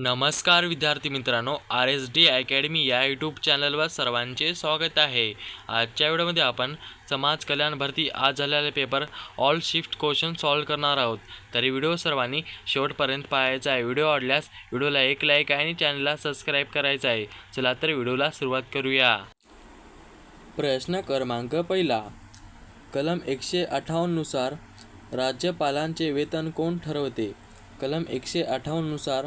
नमस्कार विद्यार्थी मित्रांनो आर एस डी अकॅडमी या यूट्यूब चॅनलवर सर्वांचे स्वागत आहे. आजच्या व्हिडिओमध्ये आपण समाज कल्याण भरती आज झालेले paper all shift question solve करणार आहोत. तरी व्हिडिओ सर्वांनी शेवटपर्यंत पाहायचा आहे. व्हिडिओ आवडल्यास व्हिडिओला एक लाईक आणि चॅनलला सबस्क्राईब करायचं आहे. चला तर व्हिडिओला सुरुवात करूया. प्रश्न क्रमांक पहिला. कलम एकशे अठ्ठावन्ननुसार राज्यपालांचे वेतन कोण ठरवते? कलम एकशे अठ्ठावन्ननुसार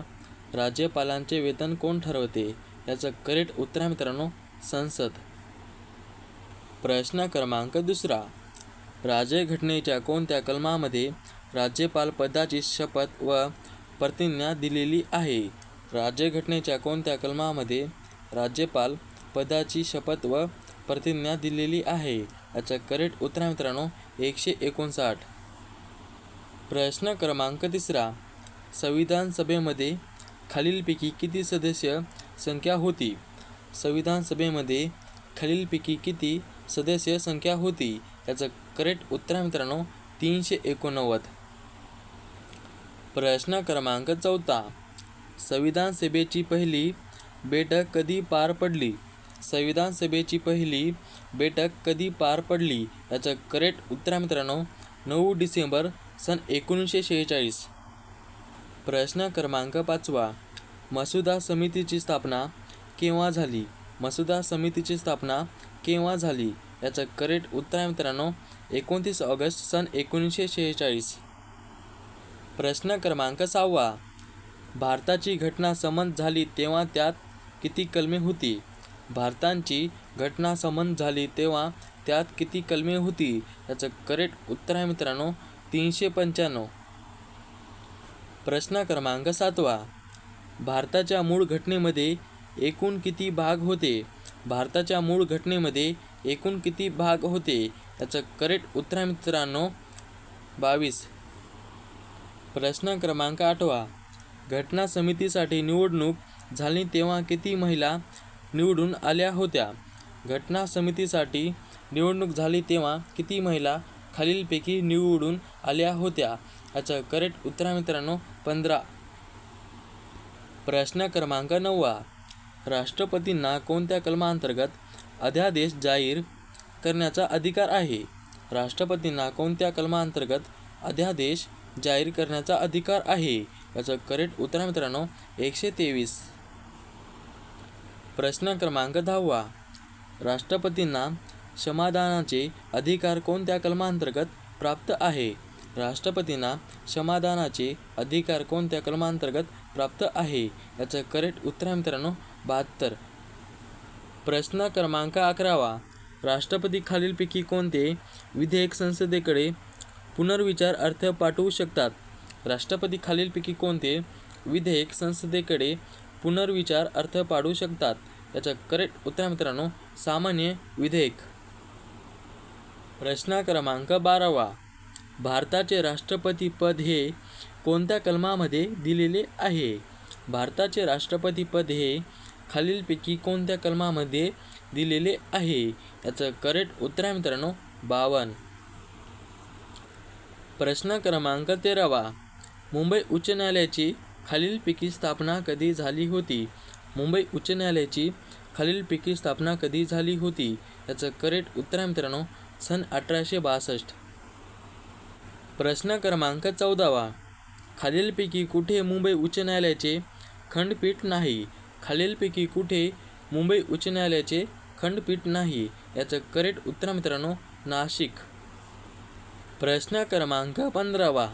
राज्यपालांचे वेतन कोण ठरवते? याचं करेक्ट उत्तर आहे मित्रांनो संसद. प्रश्न क्रमांक दुसरा. राज्यघटनेच्या कोणत्या कलमामध्ये राज्यपाल पदाची शपथ व प्रतिज्ञा दिलेली आहे? राज्यघटनेच्या कोणत्या कलमामध्ये राज्यपाल पदाची शपथ व प्रतिज्ञा दिलेली आहे? याचं करेक्ट उत्तर आहे मित्रांनो एकशे एकोणसाठ. प्रश्न क्रमांक तिसरा. संविधान सभेमध्ये खालीलपैकी किती सदस्य संख्या होती? संविधान सभेमध्ये खालीलपैकी किती सदस्य संख्या होती? याचं करेक्ट उत्तर आहे मित्रांनो तीनशे एकोणनव्वद. प्रश्न क्रमांक चौथा. संविधान सभेची पहिली बैठक कधी पार पडली? संविधान सभेची पहिली बैठक कधी पार पडली? याचं करेक्ट उत्तर मित्रांनो नऊ डिसेंबर सन एकोणीसशे शेहेचाळीस. प्रश्न क्रमांक पाचवा. मसुदा समितीची स्थापना केव्हा झाली? मसुदा समितीची स्थापना केव्हा झाली? याचं करेक्ट उत्तर आहे मित्रांनो एकोणतीस ऑगस्ट सन एकोणीसशे शेहेचाळीस. प्रश्न क्रमांक सहावा. भारताची घटना संमत झाली तेव्हा त्यात किती कलमे होती? भारताची घटना संमत झाली तेव्हा त्यात किती कलमे होती? याचं करेक्ट उत्तर आहे मित्रांनो तीनशे पंच्याण्णव. प्रश्न क्रमांक सातवा. भारताच्या मूळ घटनेमध्ये एकूण किती भाग होते? भारताच्या मूळ घटनेमध्ये एकूण किती भाग होते? याचं करेक्ट उत्तर आहे मित्रांनो बावीस. प्रश्न क्रमांक आठवा. घटना समितीसाठी निवडणूक झाली तेव्हा किती महिला निवडून आल्या होत्या? घटना समितीसाठी निवडणूक झाली तेव्हा किती महिला खालीलपैकी निवडून आल्या होत्या. याचं करेक्ट उत्तर आहे मित्रांनो पंधरा. प्रश्न क्रमांक नववा. राष्ट्रपतींना कोणत्या कलमांतर्गत अध्यादेश जाहीर करण्याचा अधिकार आहे? राष्ट्रपतींना कोणत्या कलमांतर्गत अध्यादेश जाहीर करण्याचा अधिकार आहे? याचं करेक्ट उत्तर आहे मित्रांनो एकशे तेवीस. प्रश्न क्रमांक दहावा. राष्ट्रपतींना क्षमादानाचे अधिकार कोणत्या कलमांतर्गत प्राप्त आहे? राष्ट्रपतींना क्षमादानाचे अधिकार कोणत्या कलमांतर्गत प्राप्त आहे? याचं करेक्ट उत्तर आहे मित्रांनो बहात्तर. प्रश्न क्रमांक अकरावा. राष्ट्रपती खालीलपैकी कोणते विधेयक संसदेकडे पुनर्विचार अर्थ पाठवू शकतात? राष्ट्रपती खालीलपैकी कोणते विधेयक संसदेकडे पुनर्विचार अर्थ पाठवू शकतात? याचं करेक्ट उत्तर मित्रांनो सामान्य विधेयक. प्रश्न क्रमांक बारावा. भारताचे राष्ट्रपती पद हे कोणत्या कलमामध्ये दिलेले आहे? भारताचे राष्ट्रपती पद हे खालीलपैकी कोणत्या कलमामध्ये दिलेले आहे? याचं करेक्ट उत्तर आहे मित्रांनो बावन प्रश्न क्रमांक तेरावा. मुंबई उच्च न्यायालयाची खालीलपैकी स्थापना कधी झाली होती? मुंबई उच्च न्यायालयाची खालीलपैकी स्थापना कधी झाली होती? याचं करेक्ट उत्तर आहे मित्रांनो सन अठराशे बासष्ट. प्रश्न क्रमांक चौदावा. खालीलपैकी कुठे मुंबई उच्च न्यायालयाचे खंडपीठ नाही? खालीलपैकी कुठे मुंबई उच्च न्यायालयाचे खंडपीठ नाही? याचं करेक्ट उत्तर मित्रांनो नाशिक. प्रश्न क्रमांक पंधरावा.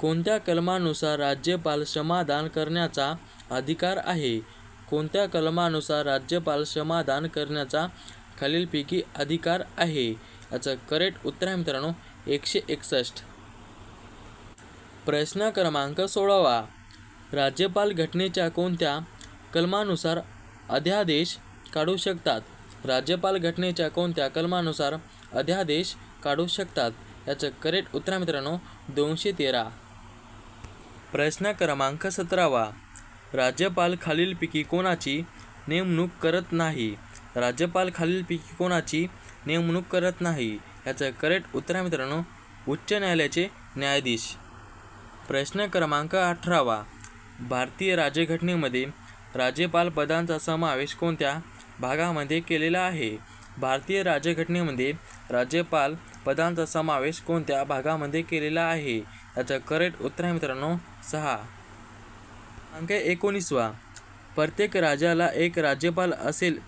कोणत्या कलमानुसार राज्यपाल क्षमादान करण्याचा अधिकार आहे? कोणत्या कलमानुसार राज्यपाल क्षमादान करण्याचा खालीलपैकी अधिकार आहे? याचं करेक्ट उत्तर आहे मित्रांनो एकशे एकसष्ट. प्रश्न क्रमांक सोळावा. राज्यपाल घटनेच्या कोणत्या कलमानुसार अध्यादेश काढू शकतात? राज्यपाल घटनेच्या कोणत्या कलमानुसार अध्यादेश काढू शकतात? याचं करेक्ट उत्तर आहे मित्रांनो दोनशे तेरा. प्रश्न क्रमांक सतरावा. राज्यपाल खालीलपैकी कोणाची नेमणूक करत नाही? राज्यपाल खालीलपैकी कोणाची नेमणूक करत नाही याचं करेक्ट उत्तर आहे मित्रांनो उच्च न्यायालयाचे न्यायाधीश. प्रश्न क्रमांक अठरावा. भारतीय राज्यघटनेमध्ये राज्यपाल पदांचा समावेश कोणत्या भागामध्ये केलेला आहे? भारतीय राज्यघटनेमध्ये राज्यपाल पदांचा समावेश कोणत्या भागामध्ये केलेला आहे? याचं करेक्ट उत्तर आहे मित्रांनो सहा. अंक एकोणीसवा. प्रत्येक राज्याला एक राज्यपाल असेल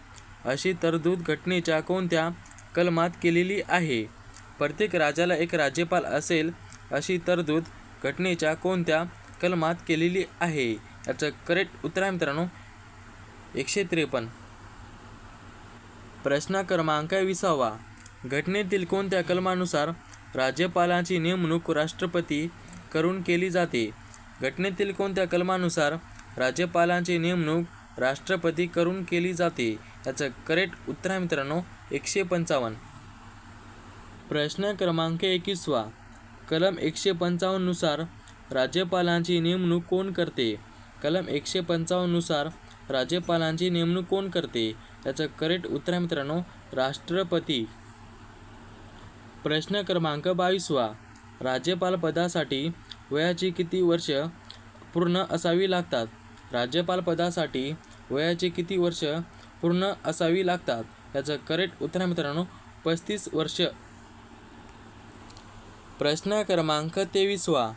अशी तरतूद घटनेच्या कोणत्या कलमात केलेली आहे? प्रत्येक राज्याला एक राज्यपाल असेल अशी तरतूद घटनेच्या कोणत्या कलमात केलेली आहे? याचं करेक्ट उत्तर आहे मित्रांनो एकशे त्रेपन्न. प्रश्न क्रमांक विसावा. घटनेतील कोणत्या कलमानुसार राज्यपालांची नेमणूक राष्ट्रपती करून केली जाते? घटनेतील कोणत्या कलमानुसार राज्यपालांची नेमणूक राष्ट्रपती करून केली जाते. याचं करेक्ट उत्तर आहे मित्रांनो एकशे पंचावन्न. प्रश्न क्रमांक एकवीसवा. कलम एकशे पंचावन्ननुसार राज्यपालांची नेमणूक कोण करते? कलम एकशे पंचावन्ननुसार राज्यपालांची नेमणूक कोण करते? याचं करेक्ट उत्तर आहे मित्रांनो राष्ट्रपती. प्रश्न क्रमांक बावीसवा. राज्यपाल पदासाठी वयाची किती वर्ष पूर्ण असावी लागतात? राज्यपाल पदासाठी वयाची किती वर्ष पूर्ण असावी लागतात? याचं करेक्ट उत्तर आहे मित्रांनो पस्तीस वर्ष. प्रश्न क्रमांक तेवीसवा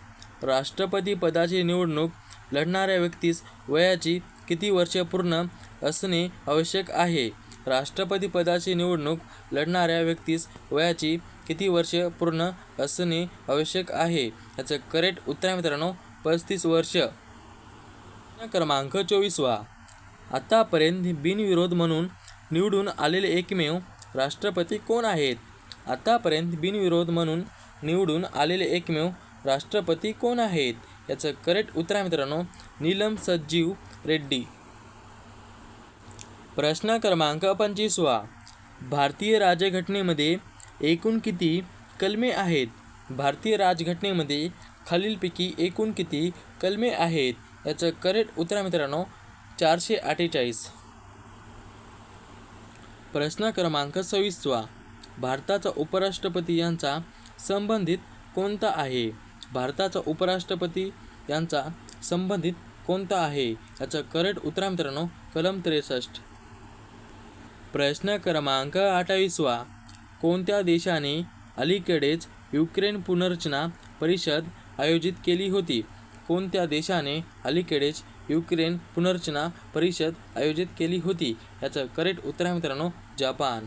राष्ट्रपती पदाची निवडणूक लढणाऱ्या व्यक्तीस वयाची किती वर्ष पूर्ण असणे आवश्यक आहे? राष्ट्रपती पदाची निवडणूक लढणाऱ्या व्यक्तीस वयाची किती वर्ष पूर्ण असणे आवश्यक आहे? याचं करेक्ट उत्तर आहे मित्रांनो पस्तीस वर्ष. प्रश्न क्रमांक चोवीसवा आतापर्यंत बिनविरोध म्हणून निवडून आलेले एकमेव राष्ट्रपती कोण आहेत? आतापर्यंत बिनविरोध म्हणून निवडून आलेले एकमेव राष्ट्रपती कोण आहेत? याचं करेक्ट उत्तर आहे मित्रांनो नीलम सज्जीव रेड्डी. प्रश्न क्रमांक पंचवीसवा भारतीय राजघटनेमध्ये एकूण किती कलमे आहेत? भारतीय राजघटनेमध्ये खालीलपैकी एकूण किती कलमे आहेत? याचं करेक्ट उत्तर आहे मित्रांनो चारशे अठ्ठेचाळीस. प्रश्न क्रमांक सव्वीसवा. भारताचा उपराष्ट्रपती यांचा संबंधित कोणता आहे? भारताचा उपराष्ट्रपती यांचा संबंधित कोणता आहे? याचं करेक्ट उत्तर मित्रांनो कलम त्रेसष्ट. प्रश्न क्रमांक अठ्ठावीसवा. कोणत्या देशाने अलीकडेच युक्रेन पुनर्रचना परिषद आयोजित केली होती? कोणत्या देशाने अलीकडेच युक्रेन पुनर्रचना परिषद आयोजित केली होती. याचं करेक्ट उत्तर आहे मित्रांनो जपान.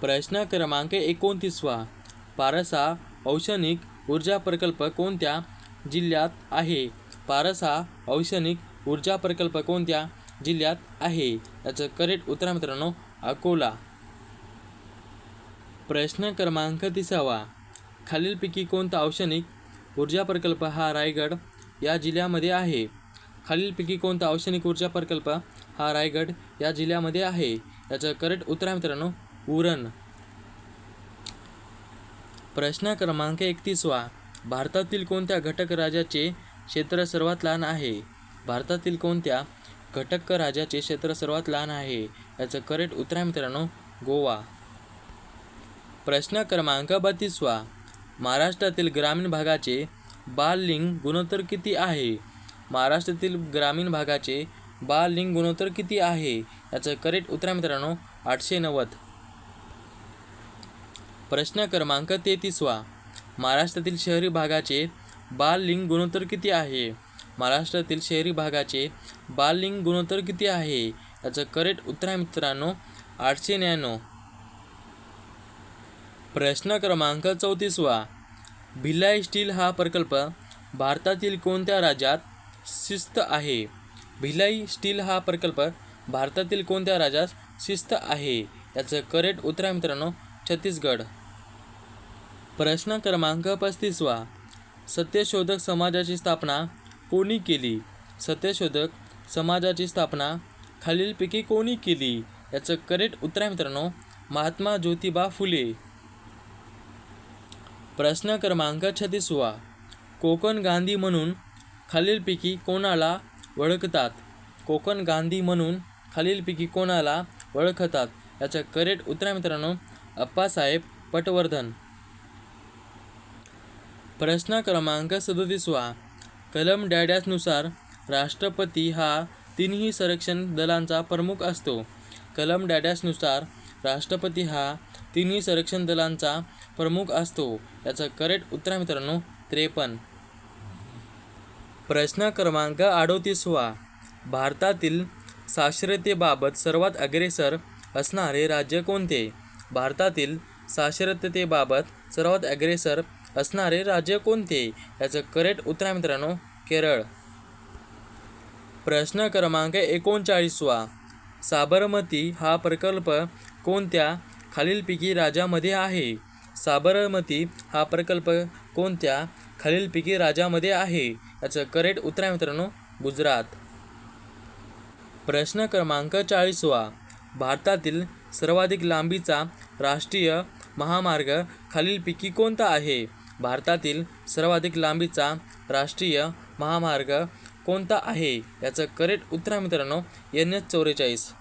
प्रश्न क्रमांक एकोणतीसवा पारसा औषणिक ऊर्जा प्रकल्प कोणत्या जिल्ह्यात आहे? पारसा औषणिक ऊर्जा प्रकल्प कोणत्या जिल्ह्यात आहे? याचं करेक्ट उत्तर आहे मित्रांनो अकोला. प्रश्न क्रमांक तिसावा. खालीलपैकी कोणता औषणिक ऊर्जा प्रकल्प हा रायगड या जिल्ह्यामध्ये आहे. खालीलपैकी कोणता औषणिक ऊर्जा प्रकल्प हा रायगड या जिल्ह्यामध्ये आहे? याचं करेक्ट उत्तर आहे मित्रांनो उरण. प्रश्न क्रमांक एकतीसवा भारतातील कोणत्या घटक राज्याचे क्षेत्र सर्वात लहान आहे? भारतातील कोणत्या घटक राज्याचे क्षेत्र सर्वात लहान आहे? याचं करेक्ट उत्तर आहे मित्रांनो गोवा. प्रश्न क्रमांक बत्तीसवा महाराष्ट्रातील ग्रामीण भागाचे बाललिंग गुणोत्तर किती आहे? महाराष्ट्रातील ग्रामीण भागाचे बाललिंग गुणोत्तर किती आहे? याचं करेक्ट उत्तर आहे मित्रांनो आठशे नव्वद. प्रश्न क्रमांक तेहतीसवा. महाराष्ट्रातील शहरी भागाचे बाललिंग गुणोत्तर किती आहे? महाराष्ट्रातील शहरी भागाचे बाललिंग गुणोत्तर किती आहे? याचं करेक्ट उत्तर आहे मित्रांनो आठशे न्याण्णव प्रश्न क्रमांक चौतीसवा भिलाई स्टील हा प्रकल्प भारतातील कोणत्या राज्यात शिस्त आहे? भिलाई स्टील हा प्रकल्प भारतातील कोणत्या राज्यात शिस्त आहे? याचं करेक्ट उत्तर आहे मित्रांनो छत्तीसगड. प्रश्न क्रमांक पस्तीसवा सत्यशोधक समाजाची स्थापना कोणी केली? सत्यशोधक समाजाची स्थापना खालीलपैकी कोणी केली? याचं करेक्ट उत्तर आहे मित्रांनो महात्मा ज्योतिबा फुले. प्रश्न क्रमांक छत्तीसवा. कोकण गांधी म्हणून खालीलपैकी कोणाला ओळखतात? कोकण गांधी म्हणून खालीलपैकी कोणाला ओळखतात? याचं करेक्ट उत्तर आहे मित्रांनो अप्पासाहेब पटवर्धन. प्रश्न क्रमांक सदतीसवा. कलम डॅड्यासनुसार राष्ट्रपती हा तिन्ही संरक्षण दलांचा प्रमुख असतो. कलम डॅड्यासनुसार राष्ट्रपती हा तिन्ही संरक्षण दलांचा प्रमुख असतो. याचं करेक्ट उत्तर आहे मित्रांनो त्रेपन्न. प्रश्न क्रमांक अडोतीसवा. भारतातील साक्षरतेबाबत सर्वात अग्रेसर असणारे राज्य कोणते? भारतातील साक्षरतेबाबत सर्वात अग्रेसर असणारे राज्य कोणते? याचं करेक्ट उत्तर आहे मित्रांनो केरळ. प्रश्न क्रमांक एकोणचाळीसवा. साबरमती हा प्रकल्प कोणत्या खालीलपैकी राज्यामध्ये आहे? साबरमती हा प्रकल्प कोणत्या खालीलपैकी राज्यामध्ये आहे? याचं करेक्ट उत्तर आहे मित्रांनो गुजरात. प्रश्न क्रमांक चाळीसवा. भारतातील सर्वाधिक लांबीचा राष्ट्रीय महामार्ग खालीलपैकी कोणता आहे? भारतातील सर्वाधिक लांबीचा राष्ट्रीय महामार्ग कोणता आहे? याचं करेक्ट उत्तर आहे मित्रांनो एन एच चौवेचाळीस.